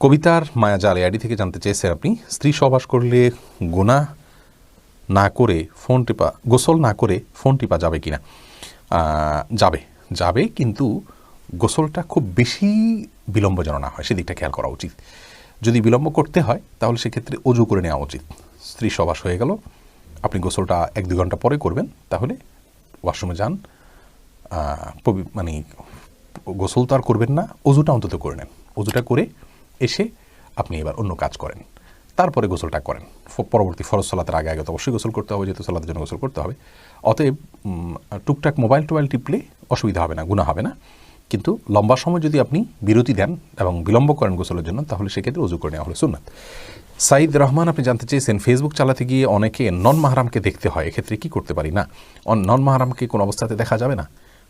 কবিতার মায়াজাল এআইডি থেকে জানতে চেয়েছেন আপনি। স্ত্রী সহবাস করলে গোনা না করে ফোন টিপা গোসল না করে ফোন টিপা যাবে কিনা? আহ, যাবে যাবে কিন্তু গোসলটা খুব বেশি বিলম্ব যেন না হয় সেদিকটা খেয়াল করা উচিত। যদি বিলম্ব করতে হয় তাহলে সেক্ষেত্রে অজু করে নেওয়া উচিত। স্ত্রী সবাস হয়ে গেল আপনি গোসলটা এক দু ঘণ্টা পরে করবেন তাহলে ওয়াশরুমে যান মানে গোসল তো আর করবেন না অজুটা অন্তত করে নেন। অজুটা করে এসে আপনি এবার অন্য কাজ করেন। তারপরে গোসলটা করেন। পরবর্তী ফরজ সালাতের আগে আগে তো অবশ্যই গোসল করতে হবে, যেহেতু সালাতের জন্য গোসল করতে হবে। অতএব টুকটাক মোবাইল টোবাইল টিপলে অসুবিধা হবে না গুণা হবে না। কিন্তু লম্বা সময় যদি আপনি বিরতি দেন এবং বিলম্ব করেন গোসলের জন্য, তাহলে সেক্ষেত্রে অজু করে নেওয়া হলো সুন্নাত। সাইদ রহমান, আপনি জানতে চেয়েছেন ফেসবুক চালাতে গিয়ে অনেকে নন মাহারামকে দেখতে হয়, এক্ষেত্রে কি করতে পারি? না নন মাহারামকে কোনো অবস্থাতে দেখা যাবে না।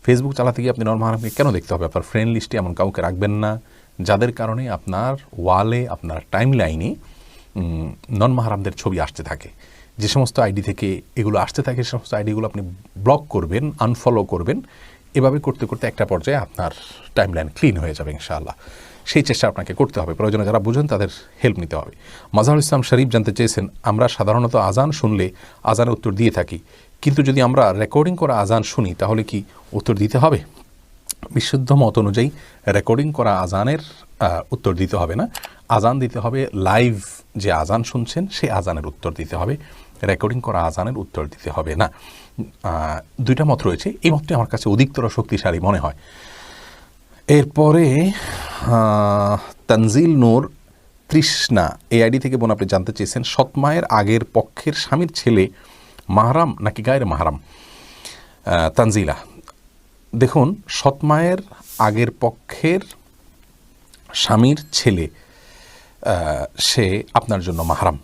ফেসবুক চালাতে গিয়ে আপনি নন মাহারামকে কেন দেখতে হবে? আপনার ফ্রেন্ড লিস্টে এমন কাউকে রাখবেন না। যাদের কারণে আপনার ওয়ালে, আপনার টাইম লাইনে নন মাহারামদের ছবি আসতে থাকে। যে সমস্ত আইডি থেকে এগুলো আসতে থাকে, সে সমস্ত আইডিগুলো আপনি ব্লক করবেন আনফলো করবেন। এভাবে করতে করতে একটা পর্যায়ে আপনার টাইম লাইন ক্লিন হয়ে যাবে, ইনশাআল্লাহ। সেই চেষ্টা আপনাকে করতে হবে। প্রয়োজনে যারা বুঝেন, তাদের হেল্প নিতে হবে। মাজাহুল ইসলাম শরীফ জানতে চেয়েছেন, আমরা সাধারণত আজান শুনলে আজানের উত্তর দিয়ে থাকি। কিন্তু যদি আমরা রেকর্ডিং করা আজান শুনি, তাহলে কি উত্তর দিতে হবে? বিশুদ্ধ মত অনুযায়ী রেকর্ডিং করা আজানের উত্তর দিতে হবে না। আজান দিতে হবে লাইভ যে আজান শুনছেন সেই আজানের উত্তর দিতে হবে। রেকর্ডিং করা আজানের উত্তর দিতে হবে না। দুইটা মত রয়েছে। এই মতটি আমার কাছে অধিকতর শক্তিশালী মনে হয়। এরপরে তানজিল নূর তৃষ্ণা। এই আইডি থেকে বোন আপনি জানতে চেয়েছেন, সৎমায়ের আগের পক্ষের স্বামীর ছেলে মাহারাম নাকি গায়ের মাহারাম? তানজিলা। দেখুন সৎমায়ের আগের পক্ষের স্বামীর ছেলে সে আপনার জন্য মাহারাম।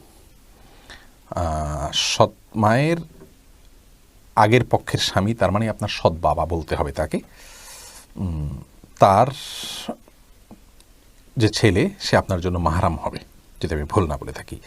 সৎ মায়ের আগের পক্ষের স্বামী, তার মানে আপনার সৎ বাবা বলতে হবে তাকে। তার যে ছেলে, সে আপনার জন্য মাহারাম হবে, যদি আমি ভুল না বলে থাকি।